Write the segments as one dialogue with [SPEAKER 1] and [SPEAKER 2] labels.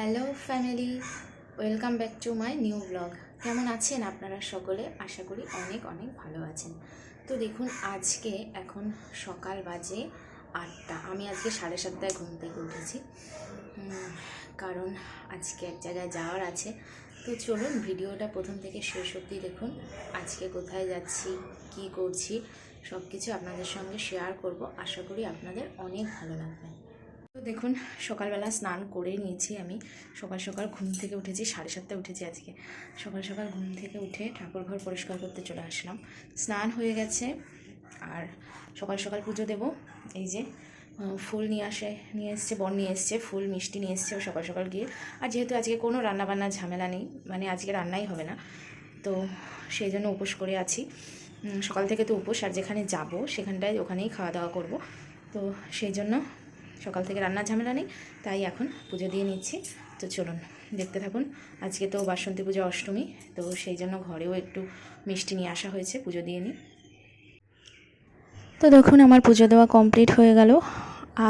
[SPEAKER 1] Hello family, welcome back to my new blog. কেমন আছেন আপনারা সকলে? আশা করি অনেক অনেক ভালো আছেন। তো দেখুন, আজকে এখন সকাল বাজে আটটা। আমি আজকে সাড়ে সাতটায় ঘুম থেকে উঠেছি। কারণ আজকে এক জায়গায় যাওয়ার আছে। তো চলুন, ভিডিওটা প্রথম থেকে শেষ অবধি দেখুন। আজকে কোথায় যাচ্ছি, কি করছি সব কিছু আপনাদের সঙ্গে শেয়ার করব। আশা করি আপনাদের অনেক ভালো লাগবে। তো দেখুন, সকালবেলা স্নান করে নিয়েছি আমি। সকাল সকাল ঘুম থেকে উঠেছি, সাড়ে সাতটায় উঠেছি আজকে। সকাল সকাল ঘুম থেকে উঠে ঠাকুর ঘর পরিষ্কার করতে চলে আসলাম। স্নান হয়ে গেছে, আর সকাল সকাল পুজো দেব। এই যে ফুল নিয়ে আসে, নিয়ে এসছে, বর নিয়ে এসছে, ফুল, মিষ্টি নিয়ে এসছে সকাল সকাল গিয়ে। আর যেহেতু আজকে কোনো রান্নাবান্নার ঝামেলা নেই মানে আজকে রান্নাই হবে না, তো সেই জন্য উপোস করে আছি। সকাল থেকে তো উপোস, আর যেখানে যাব সেখানটায় ওখানেই খাওয়া দাওয়া করব। তো সেই জন্য সকাল থেকে রান্নার ঝামেলা নেই, তাই এখন পুজো দিয়ে নিচ্ছি। তো চলুন, দেখতে থাকুন। আজকে তো বাসন্তী পুজো অষ্টমী, তো সেই জন্য ঘরেও একটু মিষ্টি নিয়ে আসা হয়েছে, পুজো দিয়ে নিই। তো দেখুন, আমার পুজো দেওয়া কমপ্লিট হয়ে গেল।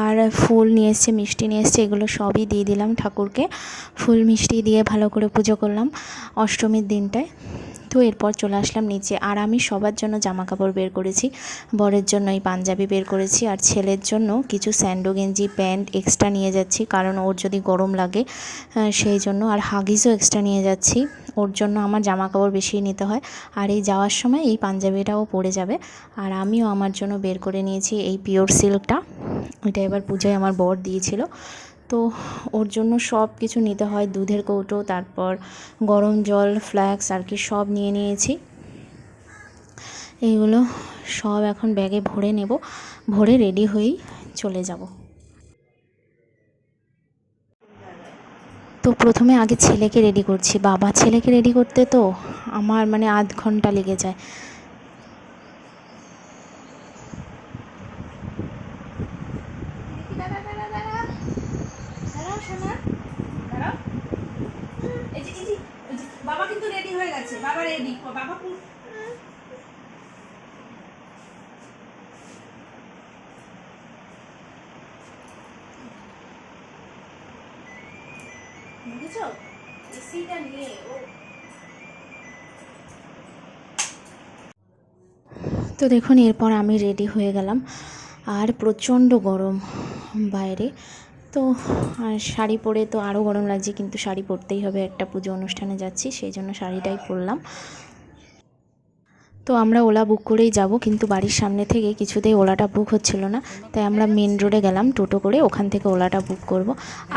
[SPEAKER 1] আর ফুল নিয়ে এসছে, মিষ্টি নিয়ে এসছে, এগুলো সবই দিয়ে দিলাম ঠাকুরকে। ফুল মিষ্টি দিয়ে ভালো করে পুজো করলাম অষ্টমীর দিনটায়। তো এরপর চলে আসলাম নিচে। আর আমি সবার জন্য জামা কাপড় বের করেছি, বরের জন্য এই পাঞ্জাবি বের করেছি, আর ছেলের জন্য কিছু স্যান্ডো, গেঞ্জি, প্যান্ট এক্সট্রা নিয়ে যাচ্ছি, কারণ ওর যদি গরম লাগে সেই জন্য। আর হাগিসও এক্সট্রা নিয়ে যাচ্ছি, ওর জন্য আমার জামা কাপড় বেশি নিতে হয়। আর এই যাওয়ার সময় এই পাঞ্জাবিটাও পরে যাবে। আর আমিও আমার জন্য বের করে নিয়েছি এই পিওর সিল্কটা এটা এবার পুজোয় আমার বর দিয়েছিল। তো ওর জন্য সব কিছু নিতে হয়, দুধের কৌটো, তারপর গরম জল ফ্ল্যাক্স আর কি সব নিয়ে নিয়েছি। এইগুলো সব এখন ব্যাগে ভরে নেব, ভরে রেডি হয়েই চলে যাব। তো প্রথমে আগে ছেলেকে রেডি করছি, বাবা ছেলেকে রেডি করতে তো আমার মানে আধ ঘণ্টা লেগে যায়
[SPEAKER 2] বাবা কিন্তু রেডি হয়ে গেছে। বাবা রেডি বাবা
[SPEAKER 1] তো দেখুন, এরপর আমি রেডি হয়ে গেলাম। আর প্রচণ্ড গরম বাইরে। তো, আর শাড়ি পরে তো আরও গরম লাগছে, কিন্তু শাড়ি পরতেই হবে একটা পুজো অনুষ্ঠানে যাচ্ছি, সেই জন্য শাড়িটাই পরলাম। তো আমরা ওলা বুক করেই যাব, কিন্তু বাড়ির সামনে থেকে কিছুতেই ওলাটা বুক হচ্ছিল না, তাই আমরা মেন রোডে গেলাম টোটো করে, ওখান থেকে ওলাটা বুক করব।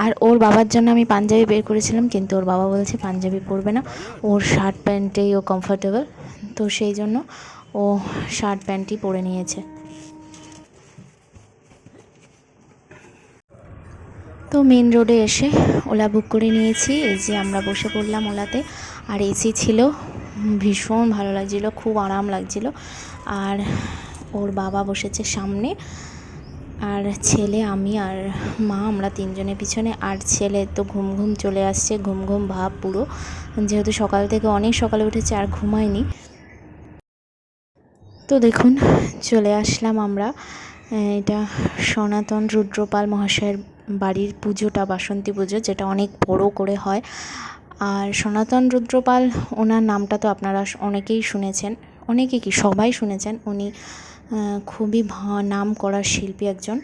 [SPEAKER 1] আর ওর বাবার জন্য আমি পাঞ্জাবি বের করেছিলাম, কিন্তু ওর বাবা বলছে পাঞ্জাবি পরবে না, ওর শার্ট প্যান্টেই ও কমফর্টেবল তো সেই জন্য ও শার্ট প্যান্টই পরে নিয়েছে। তো মেন রোডে এসে ওলা বুক করে নিয়েছি। এই যে আমরা বসে পড়লাম ওলাতে। আর এসি ছিল। ভীষণ ভালো লাগছিল। খুব আরাম লাগছিল। আর ওর বাবা বসেছে সামনে। আর ছেলে, আমি আর মা, আমরা তিনজনের পিছনে। আর ছেলে তো ঘুম ঘুম চলে আসছে। ঘুম ঘুম ভাব পুরো। যেহেতু সকাল থেকে অনেক সকালে উঠেছে, আর ঘুমায়নি। তো দেখুন, চলে আসলাম আমরা। এটা সনাতন রুদ্রপাল মহাশয়ের বাড়ির পুজোটা, বাসন্তী পুজো, যেটা অনেক বড় করে হয়। আর সনাতন রুদ্রপাল, ওনার নামটা তো আপনারা অনেকেই শুনেছেন, অনেকে কি সবাই শুনেছেন, উনি খুবই নাম করা শিল্পী একজন।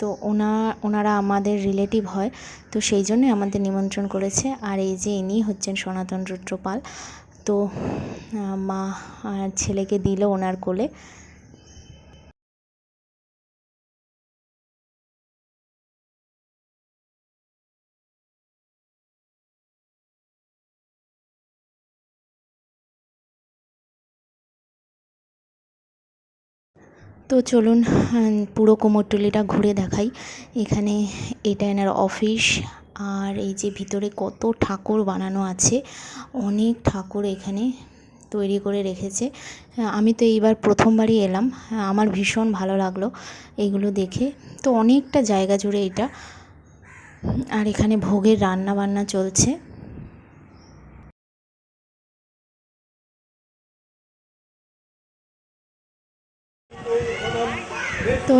[SPEAKER 1] তো ওনা, ওনারা আমাদের রিলেটিভ হয়, তো সেই জন্যই আমাদের নিমন্ত্রণ করেছে। আর এই যে ইনি হচ্ছেন সনাতন রুদ্রপাল, তো মা ছেলেকে দিল ওনার কোলে। তো চলুন পুরো কুমোরটুলিটা ঘুরে দেখাই। এখানে এটা এনার অফিস আর এই যে ভিতরে কত ঠাকুর বানানো আছে। অনেক ঠাকুর এখানে তৈরি করে রেখেছে। আমি তো এইবার প্রথমবারই এলাম। আমার ভীষণ ভালো লাগল এইগুলো দেখে। তো অনেকটা জায়গা জুড়ে এটা। আর এখানে ভোগের রান্না বান্না চলছে। তো,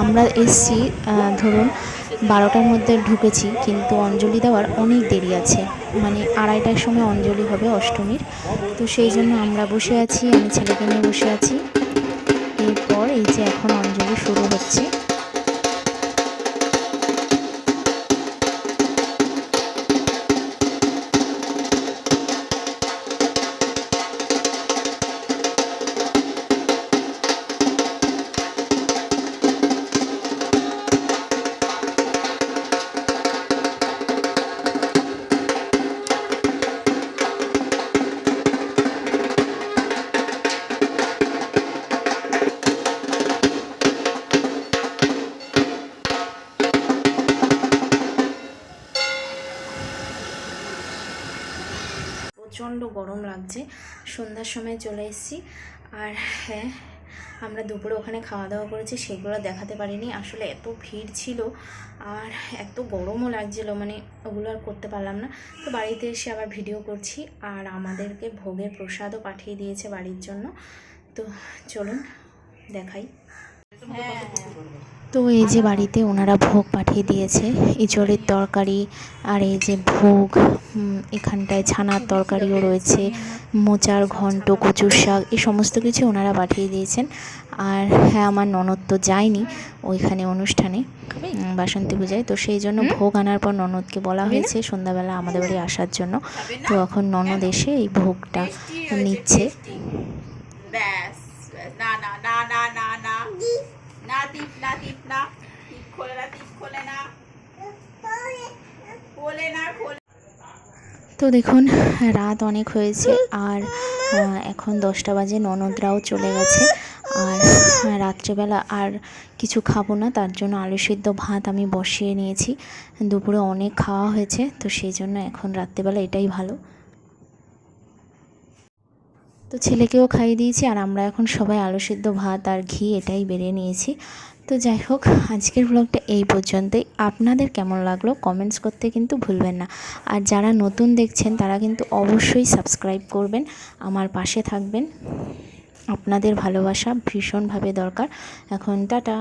[SPEAKER 1] আমরা এসছি ধরুন বারোটার মধ্যে ঢুকেছি, কিন্তু অঞ্জলি দেওয়ার অনেক দেরি আছে। মানে আড়াইটার সময় অঞ্জলি হবে অষ্টমীর। তো সেই জন্য আমরা বসে আছি, আমি ছেলেকে নিয়ে বসে আছি। এরপর এই যে এখন অঞ্জলি শুরু হচ্ছে। প্রচণ্ড গরম লাগছে। সন্ধ্যার সময় চলে এসেছি। আর হ্যাঁ আমরা দুপুরে ওখানে খাওয়া দাওয়া করেছি, সেগুলো দেখাতে পারিনি। আসলে এত ভিড় ছিল আর এত গরমও লাগছিল মানে ওগুলো আর করতে পারলাম না। তো বাড়িতে এসে আবার ভিডিও করছি আর আমাদেরকে ভোগের প্রসাদও পাঠিয়ে দিয়েছে বাড়ির জন্য। তো চলুন, দেখাই। তো এই যে বাড়িতে ওনারা ভোগ পাঠিয়ে দিয়েছে ইঁচড়ের তরকারি আর এই যে ভোগ এখানটায় ছানার তরকারিও রয়েছে মোচার ঘন্ট কচুর শাক এই সমস্ত কিছু ওনারা পাঠিয়ে দিয়েছেন। আর হ্যাঁ আমার ননদ তো যায়নি ওইখানে অনুষ্ঠানে বাসন্তী পূজায়। তো সেই জন্য ভোগ আনার পর ননদকে বলা হয়েছে সন্ধ্যাবেলা আমাদের বাড়ি আসার জন্য। তো এখন ননদ এসে এই ভোগটা নিচ্ছে।
[SPEAKER 2] টিপ না টিপ খোলে না, টিপ খোলে না। খোলে না, খোলে
[SPEAKER 1] তো দেখুন, রাত অনেক হয়েছে আর এখন দশটা বাজে, ননদরাও চলে গেছে। আর, রাত্রেবেলা আর কিছু খাব না, তার জন্য আলু সিদ্ধ ভাত আমি বসিয়ে নিয়েছি। দুপুরে অনেক খাওয়া হয়েছে, তো সেই জন্য এখন রাত্রেবেলা এটাই ভালো। তো ছেলেকেও খাইয়ে দিয়েছি আর আমরা এখন সবাই আলু সিদ্ধ ভাত আর ঘি এটাই বেড়ে নিয়েছি। তো যাই হোক, আজকের ব্লগটা এই পর্যন্তই। আপনাদের কেমন লাগল কমেন্টস করতে কিন্তু ভুলবেন না। আর যারা নতুন দেখছেন, তারা কিন্তু অবশ্যই সাবস্ক্রাইব করবেন, আমার পাশে থাকবেন। আপনাদের ভালোবাসা ভীষণভাবে দরকার। এখন টাটা।